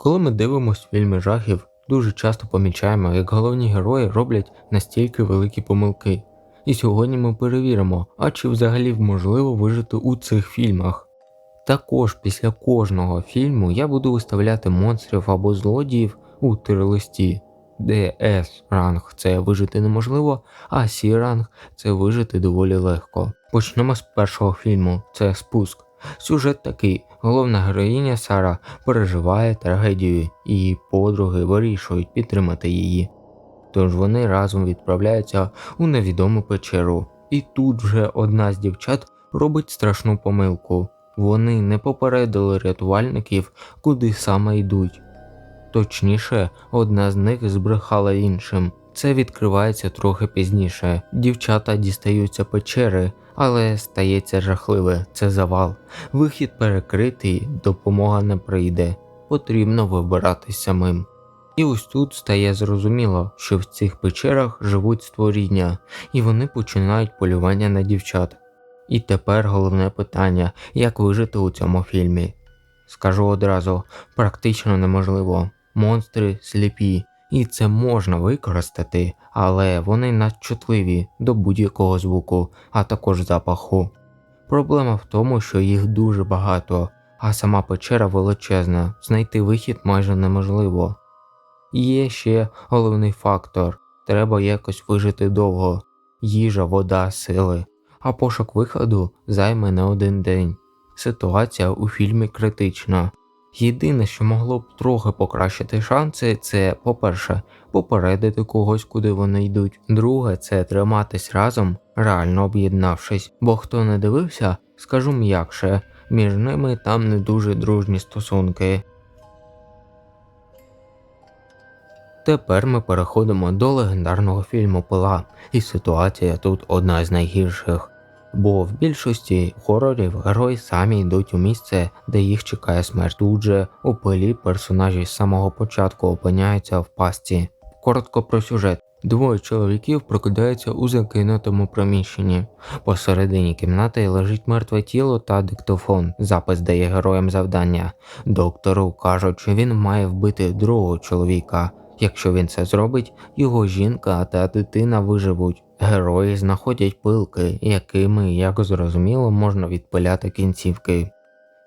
Коли ми дивимося фільми жахів, дуже часто помічаємо, як головні герої роблять настільки великі помилки. І сьогодні ми перевіримо, а чи взагалі можливо вижити у цих фільмах. Також після кожного фільму я буду виставляти монстрів або злодіїв у тир-листі, де S ранг це вижити неможливо, а C ранг це вижити доволі легко. Почнемо з першого фільму, це спуск. Сюжет такий: головна героїня Сара переживає трагедію, і її подруги вирішують підтримати її. Тож вони разом відправляються у невідому печеру. І тут вже одна з дівчат робить страшну помилку. Вони не попередили рятувальників, куди саме йдуть. Точніше, одна з них збрехала іншим. Це відкривається трохи пізніше. Дівчата дістаються печери, але стається жахливе це завал. Вихід перекритий, допомога не прийде. Потрібно вибиратись самим. І ось тут стає зрозуміло, що в цих печерах живуть створіння, і вони починають полювання на дівчат. І тепер головне питання, як вижити у цьому фільмі. Скажу одразу, практично неможливо. Монстри сліпі, і це можна використати, але вони надчутливі до будь-якого звуку, а також запаху. Проблема в тому, що їх дуже багато, а сама печера величезна, знайти вихід майже неможливо. Є ще головний фактор треба якось вижити довго їжа, вода, сили, а пошук виходу займе не один день. Ситуація у фільмі критична. Єдине, що могло б трохи покращити шанси, це, по-перше, попередити когось, куди вони йдуть. Друге, це триматись разом, реально об'єднавшись, бо хто не дивився, скажу м'якше, між ними там не дуже дружні стосунки. Тепер ми переходимо до легендарного фільму Пила, і ситуація тут одна з найгірших. Бо в більшості хорорів герої самі йдуть у місце, де їх чекає смерть. Тут же у пилі персонажі з самого початку опиняються в пастці. Коротко про сюжет. Двоє чоловіків прокидаються у закинутому приміщенні. Посередині кімнати лежить мертве тіло та диктофон. Запис дає героям завдання. Доктору кажуть, що він має вбити другого чоловіка. Якщо він це зробить, його жінка та дитина виживуть. Герої знаходять пилки, якими, як зрозуміло, можна відпиляти кінцівки.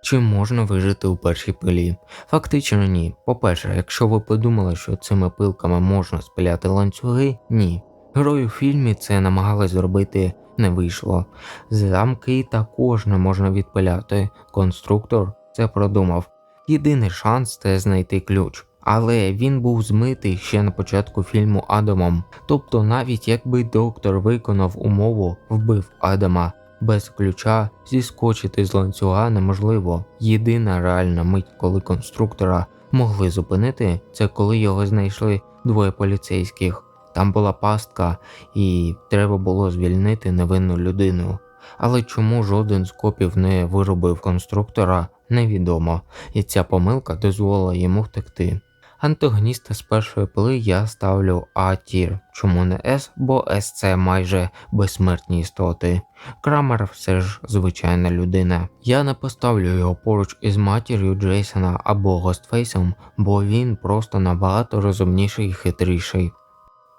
Чи можна вижити у першій пилі? Фактично ні. По-перше, якщо ви подумали, що цими пилками можна спиляти ланцюги, ні. Герої у фільмі це намагались зробити не вийшло. Замки також не можна відпиляти. Конструктор це продумав. Єдиний шанс це знайти ключ. Але він був змитий ще на початку фільму Адамом. Тобто, навіть якби доктор виконав умову, вбив Адама, без ключа зіскочити з ланцюга неможливо. Єдина реальна мить, коли конструктора могли зупинити, це коли його знайшли двоє поліцейських. Там була пастка, і треба було звільнити невинну людину. Але чому жоден з копів не виробив конструктора, невідомо, і ця помилка дозволила йому втекти. Антагоніста з першої пили я ставлю А тір. Чому не С? Бо С це майже безсмертні істоти. Крамер все ж звичайна людина. Я не поставлю його поруч із матір'ю Джейсона або Гостфейсом, бо він просто набагато розумніший і хитріший.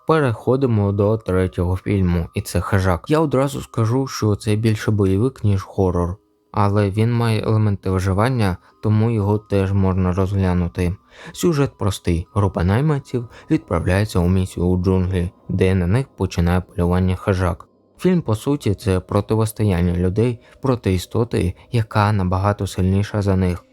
Переходимо до третього фільму, і це хижак. Я одразу скажу, що це більше бойовик, ніж хорор але він має елементи виживання, тому його теж можна розглянути. Сюжет простий: група найманців відправляється у місію у джунглі, де на них починає полювання хижак. Фільм, по суті, це противостояння людей проти істоти, яка набагато сильніша за них.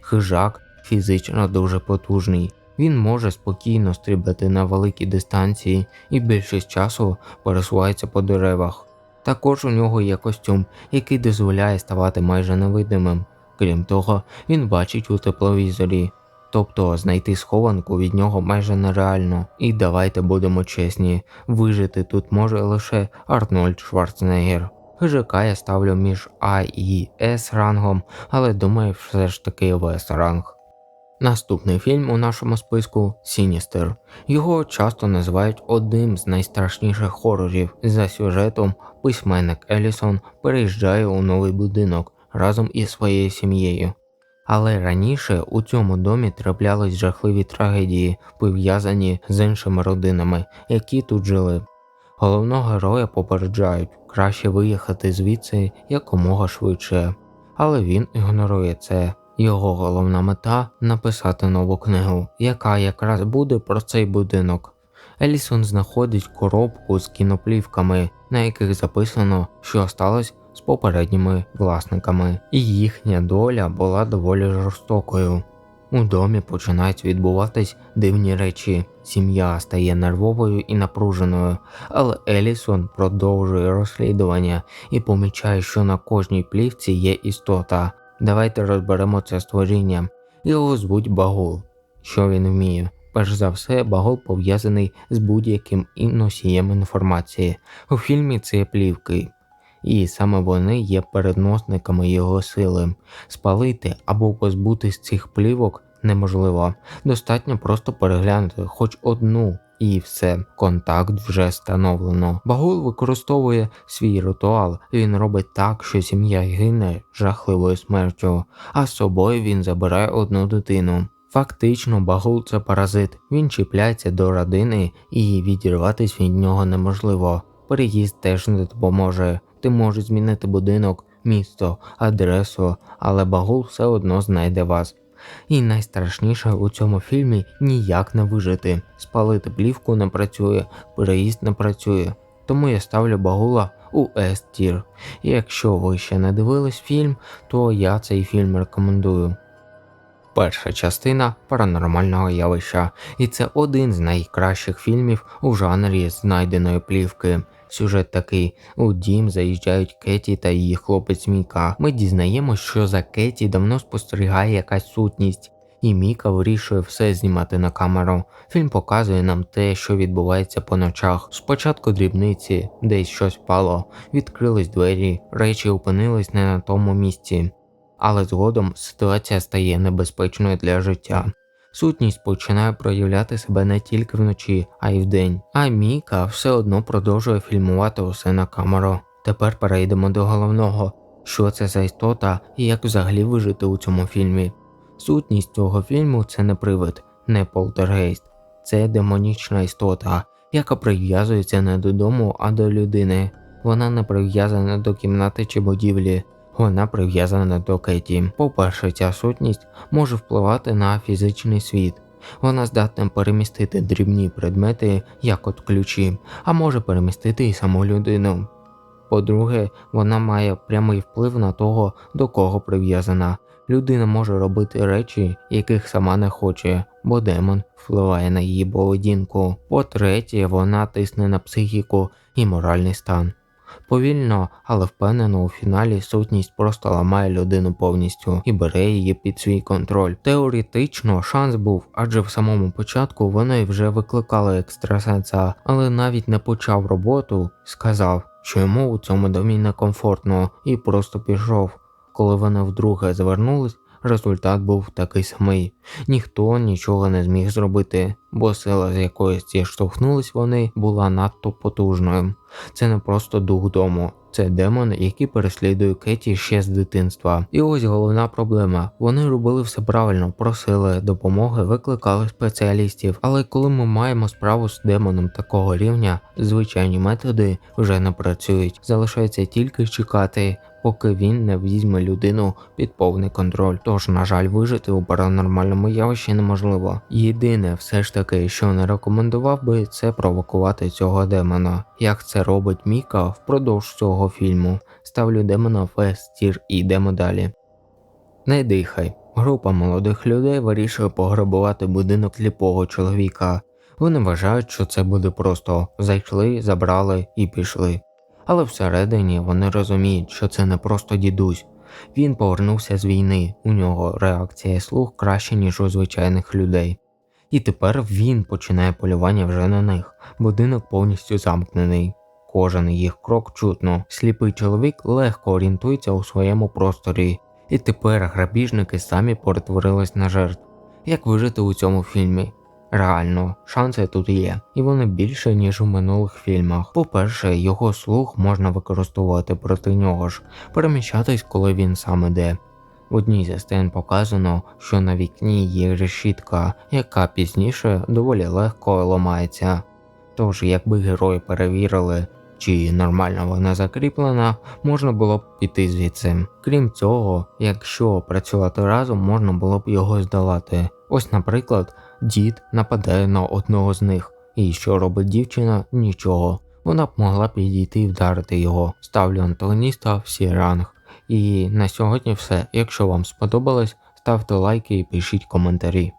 Хижак фізично дуже потужний. Він може спокійно стрибати на великі дистанції і більшість часу пересувається по деревах. Також у нього є костюм, який дозволяє ставати майже невидимим. Крім того, він бачить у тепловізорі, тобто знайти схованку від нього майже нереально. І давайте будемо чесні, вижити тут може лише Арнольд Шварценеггер. Хижака я ставлю між А і С рангом, але думаю, все ж таки В ранг. Наступний фільм у нашому списку Сіністер. Його часто називають одним з найстрашніших хорорів. За сюжетом письменник Елісон переїжджає у новий будинок разом із своєю сім'єю. Але раніше у цьому домі траплялись жахливі трагедії, пов'язані з іншими родинами, які тут жили. Головного героя попереджають краще виїхати звідси якомога швидше, але він ігнорує це. Його головна мета написати нову книгу, яка якраз буде про цей будинок. Елісон знаходить коробку з кіноплівками, на яких записано, що сталося з попередніми власниками, і їхня доля була доволі жорстокою. У домі починають відбуватись дивні речі. Сім'я стає нервовою і напруженою, але Елісон продовжує розслідування і помічає, що на кожній плівці є істота. Давайте розберемо це створіння. Його звуть Багул. Що він вміє? Перш за все, Багул пов'язаний з будь-яким носієм інформації. У фільмі це плівки, і саме вони є переносниками його сили. Спалити або позбутись цих плівок неможливо. Достатньо просто переглянути хоч одну. І все, контакт вже встановлено. Багул використовує свій ритуал, він робить так, що сім'я гине жахливою смертю, а з собою він забирає одну дитину. Фактично, багул це паразит, він чіпляється до родини і відірватися від нього неможливо. Переїзд теж не допоможе. Ти можеш змінити будинок, місто, адресу, але багул все одно знайде вас. І найстрашніше у цьому фільмі ніяк не вижити. Спалити плівку не працює, переїзд не працює. Тому я ставлю багула у S-тір. Якщо ви ще не дивились фільм, то я цей фільм рекомендую. Перша частина паранормального явища, і це один з найкращих фільмів у жанрі знайденої плівки. Сюжет такий: у дім заїжджають Кеті та її хлопець Міка. Ми дізнаємось, що за Кеті давно спостерігає якась сутність, і Міка вирішує все знімати на камеру. Фільм показує нам те, що відбувається по ночах. Спочатку дрібниці, десь щось впало, відкрились двері, речі опинились не на тому місці. Але згодом ситуація стає небезпечною для життя. Сутність починає проявляти себе не тільки вночі, а й вдень. А Міка все одно продовжує фільмувати усе на камеру. Тепер перейдемо до головного, що це за істота і як взагалі вижити у цьому фільмі. Сутність цього фільму це не привид, не полтергейст, це демонічна істота, яка прив'язується не до дому, а до людини. Вона не прив'язана до кімнати чи будівлі, вона прив'язана до Кеті. По-перше, ця сутність може впливати на фізичний світ. Вона здатна перемістити дрібні предмети, як от ключі, а може перемістити і саму людину. По-друге, вона має прямий вплив на того, до кого прив'язана. Людина може робити речі, яких сама не хоче, бо демон впливає на її поведінку. По-третє, вона тисне на психіку і моральний стан. Повільно, але впевнено у фіналі сутність просто ламає людину повністю і бере її під свій контроль. Теоретично шанс був, адже в самому початку вони вже викликали екстрасенса, але навіть не почав роботу, сказав, що йому у цьому домі некомфортно, і просто пішов. Коли вони вдруге звернулись, результат був такий самий. Ніхто нічого не зміг зробити, бо сила, з якої зіштовхнулись вони, була надто потужною. Це не просто дух дому, це демон, який переслідує Кеті ще з дитинства. І ось головна проблема: вони робили все правильно, просили допомоги, викликали спеціалістів. Але коли ми маємо справу з демоном такого рівня, звичайні методи вже не працюють. Залишається тільки чекати. Поки він не візьме людину під повний контроль, тож, на жаль, вижити у паранормальному явищі неможливо. Єдине, все ж таки, що не рекомендував би, це провокувати цього демона. Як це робить Міка впродовж цього фільму. Ставлю демона в S-тір і йдемо далі. Не дихай. Група молодих людей вирішує пограбувати будинок сліпого чоловіка. Вони вважають, що це буде просто зайшли, забрали і пішли. Але всередині вони розуміють, що це не просто дідусь. Він повернувся з війни, у нього реакція слух краще, ніж у звичайних людей. І тепер він починає полювання вже на них. Будинок повністю замкнений. Кожен їх крок чутно. Сліпий чоловік легко орієнтується у своєму просторі, і тепер грабіжники самі перетворились на жертв. Як вижити у цьому фільмі? Реально, шанси тут є, і вони більше, ніж у минулих фільмах. По-перше, його слух можна використовувати проти нього ж, переміщатись, коли він сам іде. В одній зі сцен показано, що на вікні є решітка, яка пізніше доволі легко ламається. Тож, якби герої перевірили, чи нормально вона закріплена, можна було б піти звідси. Крім цього, якщо працювати разом, можна було б його здолати. Ось, наприклад, дід нападає на одного з них, і що робить дівчина? Нічого. Вона б могла підійти і вдарити його. Ставлю антагоніста всі ранг. І на сьогодні все. Якщо вам сподобалось, ставте лайки і пишіть коментарі.